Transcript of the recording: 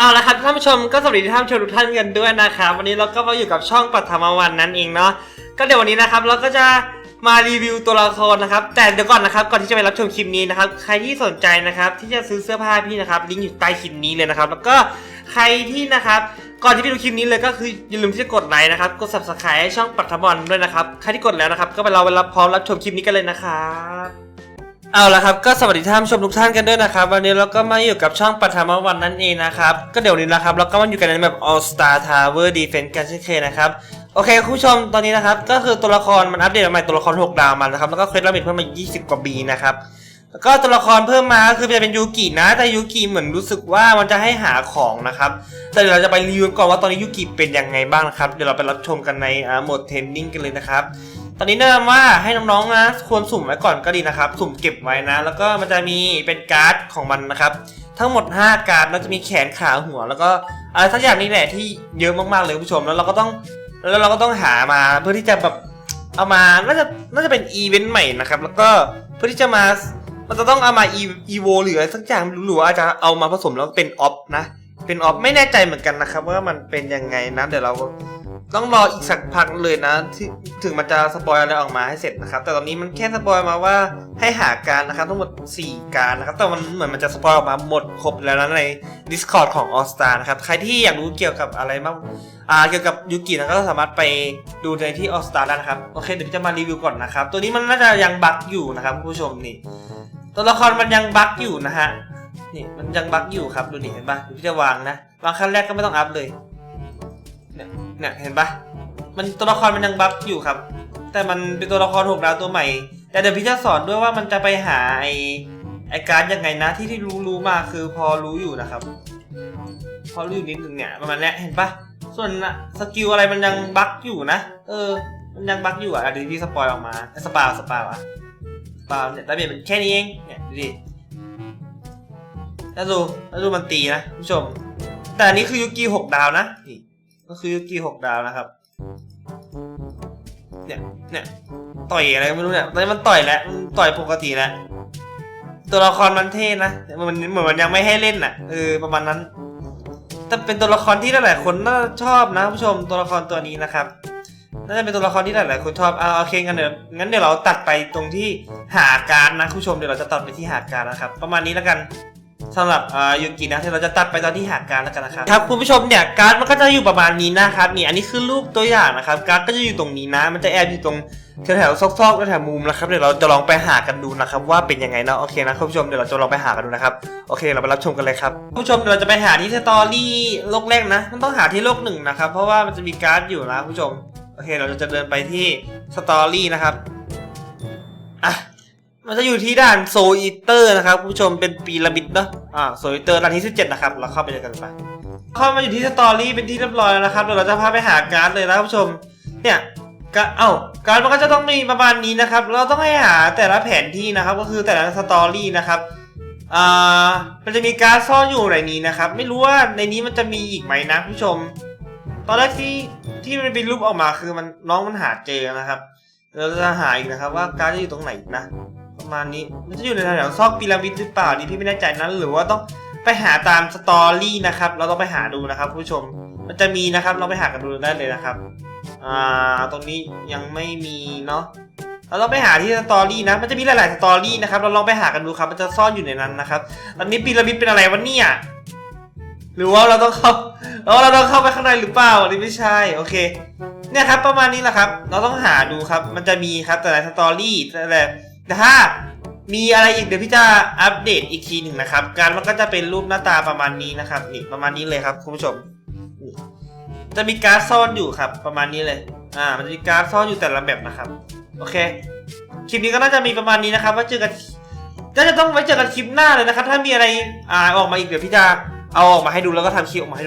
เอาละครับท่านผู้ชมก็สวัสดีท่านผู้ชมทุกท่านกันด้วยนะครับ วันนี้เราก็มาอยู่กับช่องปัทมวันนั่นเองเนาะก็เดี๋ยววันนี้นะครับเราก็จะมารีวิวตัวละครนะครับ แต่เดี๋ยวก่อนนะครับก่อนที่จะไปรับชมคลิปนี้นะครับใครที่สนใจนะครับที่จะซื้อเสื้อผ้าพี่นะครับลิงก์อยู่ใต้คลิปนี้เลยนะครับแล้วก็ใครที่นะครับก่อนที่ไปดูคลิปนี้เลยก็คืออย่าลืมที่จะกดไลค์นะครับกด subscribe ให้ช่องปัทมวันด้วยนะครับใครที่กดแล้วนะครับก็ไปรอไปรับพร้อมรับชมคลิปนี้กันเลยนะครับ เอาละครับก็สวัสดีท่านผู้ชมทุกท่านกันด้วยนะครับ วันนี้เราก็มาอยู่กับช่องปัทมวันนั่นเองนะครับ ก็เดี๋ยวนี้นะครับเราก็มาอยู่กันในแบบ All Star Tower Defense กันเช่นเคยนะครับโอเคคุณผู้ชมตอนนี้นะครับก็คือตัวละครมันอัปเดตมาใหม่ตัวละคร 6 ดาวมันะครับแล้วก็เคล็ดลับเพิ่มมา 20 กว่าบีนะครับแล้วก็ตัวละครเพิ่มมาก็คือจะเป็นยูกินะ แต่ยูกิเหมือนรู้สึกว่ามันจะให้หาของนะครับแต่เดี๋ยวเราจะไปรีวิวก่อนว่าตอนนี้ยูกิเป็นยังไงบ้างนะครับเดี๋ยวเราไปรับชมกันในโหมดเทรนนิ่งกันเลยนะครับ ตอนนี้แนะนำว่าให้น้องๆนะควรสุ่มไว้ก่อนก็ดีนะครับ สุ่มเก็บไว้นะ แล้วก็มันจะมีเป็นการ์ดของมันนะครับ ทั้งหมด 5 การ์ดแล้วจะมีแขนขาหัว แล้วก็อะไรสักอย่างนี้แหละที่เยอะมากๆเลยคุณผู้ชมแล้วเราก็ต้องแล้วเราก็ต้องหามาเพื่อที่จะแบบเอามาน่าจะน่าจะเป็นอีเวนต์ใหม่นะครับแล้วก็เพื่อที่จะมามันจะต้องเอามาอีโวหรืออะไรสักอย่างหรือว่าอาจจะเอามาผสมแล้วเป็นออฟนะเป็นออฟไม่แน่ใจเหมือนกันนะครับว่ามันเป็นยังไงนะเดี๋ยวเรา ต้องรออีกสักพักเลยนะที่ถึงมันจะสปอยอะไรออกมาให้เสร็จนะครับ แต่ตอนนี้มันแค่สปอยมาว่าให้หาการนะครับทั้งหมด 4 การนะครับ แต่มันเหมือนมันจะสปอยออกมาหมดครบแล้วนะใน Discord ของ All Star นะครับใครที่อยากรู้เกี่ยวกับอะไรบ้างอ่าเกี่ยวกับยูกินะก็สามารถไปดูในที่ All Star ได้นะครับโอเคเดี๋ยวจะมารีวิวก่อนนะครับ ตัวนี้มันน่าจะยังบั๊กอยู่นะครับผู้ชมนี่ตัวละครมันยังบั๊กอยู่นะฮะนี่มันยังบั๊กอยู่ครับดูดิเห็นปะเดี๋ยวพี่จะวางนะวางขั้นแรกก็ไม่ต้องอัพเลยเนี่ย เนี่ยเห็นปะมันตัวละครมันยังบัฟอยู่ครับ แต่มันเป็นตัวละครหกดาวตัวใหม่ แต่เดี๋ยวพี่จะสอนด้วยว่ามันจะไปหาไอไอการ์ดยังไงนะที่ที่รู้รู้มาคือพอรู้อยู่นะครับ พอรู้อยู่นิดนึงเนี่ยประมาณนี้เห็นปะส่วนสกิลอะไรมันยังบั๊กอยู่นะเออ มันยังบั๊กอยู่อะเดี๋ยวพี่สปอยออกมาสปาวสปาวอะสปาวเนี่ยแต่เบียเป็นแค่นี้เองเนี่ยดูดิแล้วดูแล้วดูมันตีนะคุณผู้ชม แต่อันนี้คือยูกิหกดาวนะนี่ ก็คือยูกิหกดาวนะครับ เนี่ยเนี่ยต่อยอะไรก็ไม่รู้เนี่ยตอนนี้มันต่อยแล้วมันต่อยปกติแล้วตัวละครมันเท่นะแต่มันเหมือนมันยังไม่ให้เล่นน่ะเออประมาณนั้น แต่เป็นตัวละครที่หลายๆคนน่าชอบนะผู้ชมตัวละครตัวนี้นะครับน่าจะเป็นตัวละครที่หลายๆคนชอบเอาโอเคงั้นเดี๋ยวงั้นเดี๋ยวเราตัดไปตรงที่หาการนะผู้ชมเดี๋ยวเราจะตัดไปที่หาการนะครับ ประมาณนี้แล้วกัน สำหรับยูกินะที่เราจะตัดไปตอนที่หาการแล้วกันนะครับครับคุณผู้ชมเนี่ยการ์ดมันก็จะอยู่ประมาณนี้นะครับนี่อันนี้คือรูปตัวอย่างนะครับการ์ดก็จะอยู่ตรงนี้นะ มันจะแอบอยู่ตรงแถวๆซอกๆแถวมุมนะครับเดี๋ยวเราจะลองไปหากันดูนะครับว่าเป็นยังไงเนาะโอเคนะคุณผู้ชมเดี๋ยวเราจะลองไปหากันดูนะครับโอเคเราไปรับชมกันเลยครับคุณผู้ชมเดี๋ยวเราจะไปหาที่สตอรี่โลกแรกนะ มันต้องหาที่โลกหนึ่งนะครับเพราะว่ามันจะมีการ์ดอยู่นะคุณผู้ชมโอเคเราจะเดินไปที่สตอรี่นะครับอะ มันจะอยู่ที่ด่านโซอิเตอร์นะครับคุณผู้ชมเป็นปีระมิดเนาะอ่าโซอิเตอร์ด่านที่17นะครับเราเข้าไปเลยกันไปเข้ามาอยู่ที่สตอรี่เป็นที่เรียบร้อยแล้วนะครับเดี๋ยวเราจะพาไปหาการ์ดเลยนะคุณผู้ชม เนี่ยกาเอ้าการ์ดมันก็จะต้องมีประมาณนี้นะครับ เราต้องให้หาแต่ละแผนที่นะครับ ก็คือแต่ละสตอรี่นะครับอ่ามันจะมีการ์ดซ่อนอยู่ในนี้นะครับ ไม่รู้ว่าในนี้มันจะมีอีกไหมนะผู้ชม ตอนแรกที่ที่มันเป็นรูปออกมาคือมันน้องมันหาเจอนะครับเราจะหาอีกนะครับ ว่าการ์ดจะอยู่ตรงไหนนะ ประมาณนี้ มันจะอยู่ในแถวซอกพีระมิดหรือเปล่านี่พี่ไม่แน่ใจนะหรือว่าต้องไปหาตามสตอรี่นะครับ เราต้องไปหาดูนะครับ ผู้ชม มันจะมีนะครับ เราไปหากันดูได้เลยนะครับ อ่า ตรงนี้ยังไม่มีเนาะ เราต้องไปหาที่สตอรี่นะ มันจะมีหลาย ๆ สตอรี่นะครับ เราลองไปหากันดูครับ มันจะซ่อนอยู่ในนั้นนะครับ ตอนนี้พีระมิดเป็นอะไรวะเนี่ย หรือว่าเราต้องเข้าเออเราต้องเข้าไปข้างในหรือเปล่าอันนี้ไม่ใช่ โอเคเนี่ยครับประมาณนี้แหละครับ เราต้องหาดูครับ มันจะมีครับแต่ละสตอรี่แต่ละ ถ้ามีอะไรอีกเดี๋ยวพี่จะอัปเดตอีกทีหนึ่งนะครับ การมันก็จะเป็นรูปหน้าตาประมาณนี้นะครับนี่ประมาณนี้เลยครับคุณผู้ชม จะมีการ์ดซ่อนอยู่ครับ ประมาณนี้เลย อ่า มันจะมีการ์ดซ่อนอยู่แต่ละแบบนะครับ โอเค คลิปนี้ก็น่าจะมีประมาณนี้นะครับว่าเจอกันน่าจะต้องไว้เจอกันคลิปหน้าเลยนะครับ ถ้ามีอะไรอ่าออกมาอีกเดี๋ยวพี่จะเอาออกมาให้ดูแล้วก็ทำคลิปออกมาให้ดู